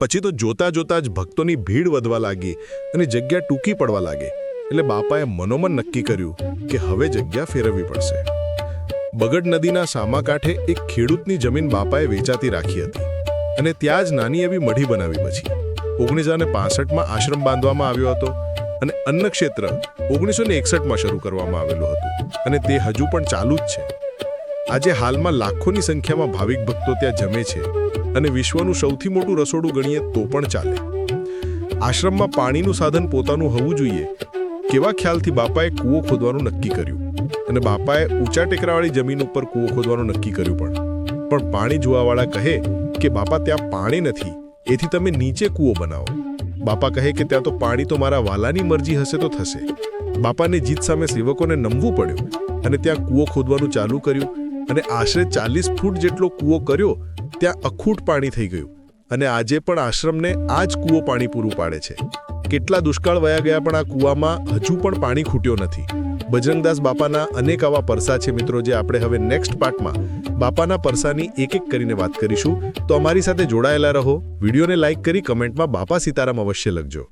પછી તો જોતા જોતા જ ભક્તોની ભીડ વધવા લાગી અને જગ્યા ટૂંકી પડવા લાગી. એટલે બાપાએ મનોમન નક્કી કર્યું કે હવે જગ્યા ફેરવવી પડશે. બગડ નદીના સામા કાંઠે એક ખેડૂતની જમીન બાપાએ વેચાતી રાખી હતી. અને ત્યાં જ નાની એવી મઢી બનાવી પછી. ઓગણીસો ને પાસઠમાં આશ્રમ બાંધવામાં આવ્યો હતો અને અન્નક્ષેત્ર ઓગણીસો ને એકસઠમાં શરૂ કરવામાં આવેલું હતું. અને તે હજુ પણ ચાલુ જ છે. આજે હાલમાં લાખોની સંખ્યામાં ભાવિક ભક્તો ત્યાં જમે છે. અને વિશ્વનું સૌથી મોટું રસોડું ગણીએ તો પણ ચાલે. આશ્રમમાં પાણીનું સાધન પોતાનું હોવું જોઈએ. કેવા ખ્યાલથી બાપાએ કૂવો ખોદવાનું નક્કી કર્યું? અને બાપાએ ઊંચા ટેકરાવાળી જમીન ઉપર કૂવો ખોદવાનું નક્કી કર્યું પણ. પણ પાણી જોવાવાળા કહે કે, બાપા, ત્યાં પાણી નથી. એથી તમે નીચે કૂવો બનાવો. બાપા કહે કે, ત્યાં તો પાણી તો મારા વાલાની મરજી હશે તો થશે. બાપાની જીત સામે સેવકોને નમવું પડ્યું અને ત્યાં કૂવો ખોદવાનું ચાલુ કર્યું અને આશરે ચાલીસ ફૂટ જેટલો કૂવો કર્યો ત્યાં અખૂટ પાણી થઈ ગયું અને આજે પણ આશ્રમને આ જ કૂવો પાણી પૂરું પાડે છે. કેટલા દુષ્કાળ વયા ગયા પણ આ કૂવામાં હજુ પણ પાણી ખૂટ્યો નથી. બજરંગદાસ બાપાના અનેક આવા પરસા છે મિત્રો જે આપણે હવે નેક્સ્ટ પાર્ટમાં બાપાના પરસાની એક એક કરીને વાત કરીશું. તો અમારી સાથે જોડાયેલા રહો. વિડીયોને લાઇક કરી કમેન્ટમાં બાપા સીતારામ અવશ્ય લખજો.